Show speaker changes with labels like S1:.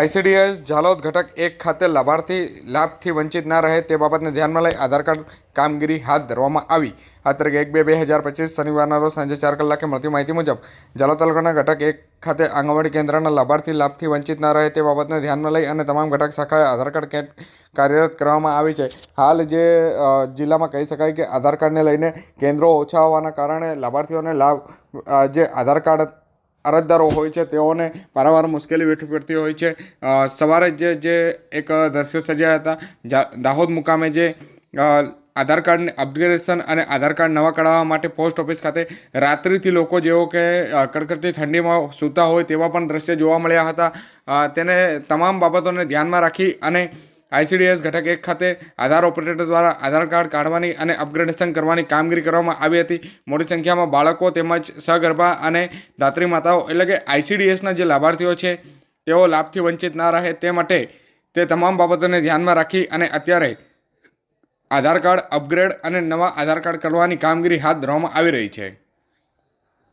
S1: ICDS Jhalod ઘટક એક ખાતે લાભાર્થી લાભથી વંચિત ના રહે તે બાબતને ધ્યાનમાં લઈ આધાર કાર્ડ કામગીરી હાથ ધરવામાં આવી. આ તારીખ એક બે બે હજાર પચીસ શનિવારના રોજ સાંજે ચાર કલાકે મળતી માહિતી મુજબ ઝાલોદ તાલુકાના ઘટક એક ખાતે આંગણવાડી કેન્દ્રના લાભાર્થી લાભથી વંચિત ના રહે તે બાબતને ધ્યાનમાં લઈ અને તમામ ઘટક શાખાએ આધાર કાર્ડ કેન્દ્ર કાર્યરત કરવામાં આવી છે. હાલ જે જિલ્લામાં કહી શકાય કે આધાર કાર્ડને લઈને કેન્દ્રો ઓછા હોવાના કારણે લાભાર્થીઓને લાભ જે આધાર કાર્ડ અરજદારો હોય છે, તેઓને વારંવાર મુશ્કેલી વેઠવી પડતી હોય છે. સવારે જે જે એક દ્રશ્યો સર્જાયા હતા દાહોદ મુકામે જે આધાર કાર્ડને અપગ્રેડેશન અને આધાર કાર્ડ નવા કઢાવવા માટે પોસ્ટ ઓફિસ ખાતે રાત્રિથી લોકો જેઓ કે કડકડતી ઠંડીમાં સૂતા હોય તેવા પણ દ્રશ્ય જોવા મળ્યા હતા. તેને તમામ બાબતોને ધ્યાનમાં રાખી અને આઈસીડીએસ ઘટક એક ખાતે આધાર ઓપરેટર દ્વારા આધાર કાર્ડ કાઢવાની અને અપગ્રેડેશન કરવાની કામગીરી કરવામાં આવી હતી. મોટી સંખ્યામાં બાળકો તેમજ સગર્ભા અને દાત્રી માતાઓ એટલે કે આઈસીડીએસના જે લાભાર્થીઓ છે, તેઓ લાભથી વંચિત ના રહે તે માટે તે તમામ બાબતોને ધ્યાનમાં રાખી અને અત્યારે આધાર કાર્ડ અપગ્રેડ અને નવા આધાર કાર્ડ કરવાની કામગીરી હાથ ધરવામાં આવી રહી છે.